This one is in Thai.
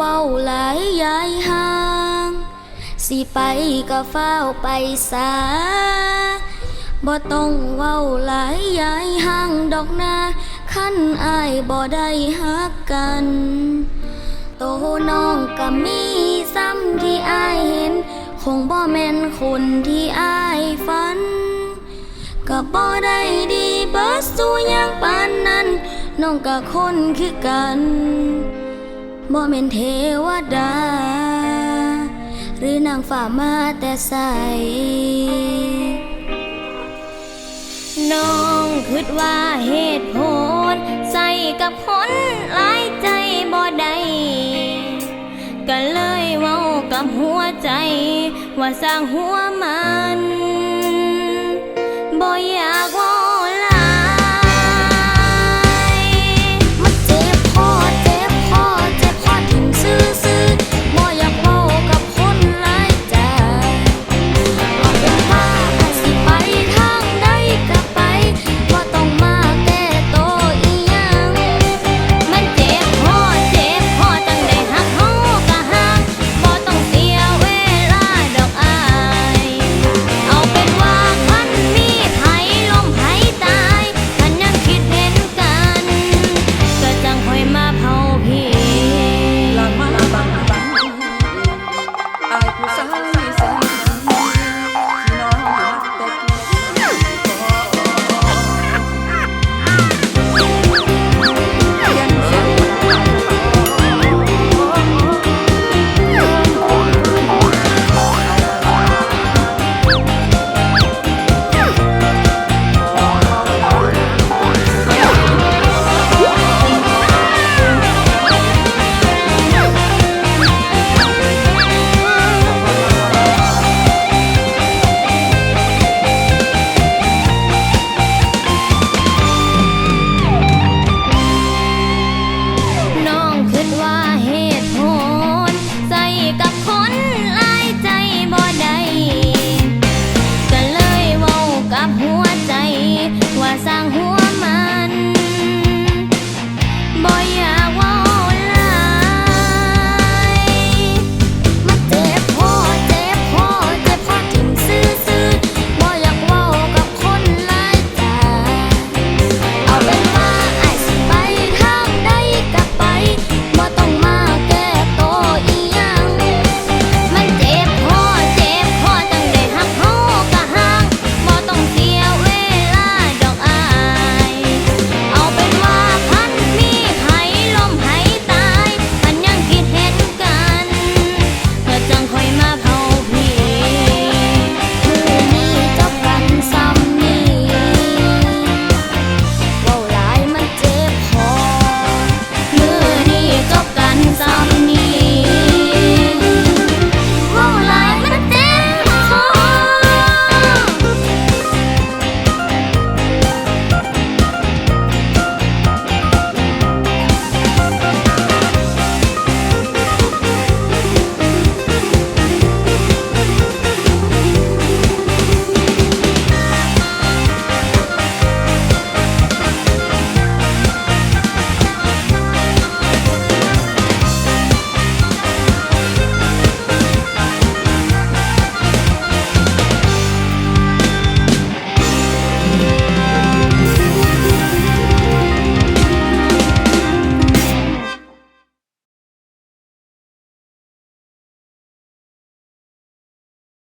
ว้าหลายยายห่าง สิไปก็เฝ้าไปสาบ่ต้องเว้าหลายยายห่างดอกนาขั้นอายบ่ได้หักกัน โตน้องก็มีซ้ำที่อายเห็น คงบ่แม่นคนที่อายฝัน ก็บ่ได้ดีเบิดสู้ยังปานนั้น น้องก็คนคือกัน บ่แม่นเทวดา หรือนางฝ่ามาแต่ใส น้องคิดว่าเหตุผลใส่กับคนหลายใจบ่ได้ก็เลยเว้ากับหัวใจ ว่าสร้างหัวมัน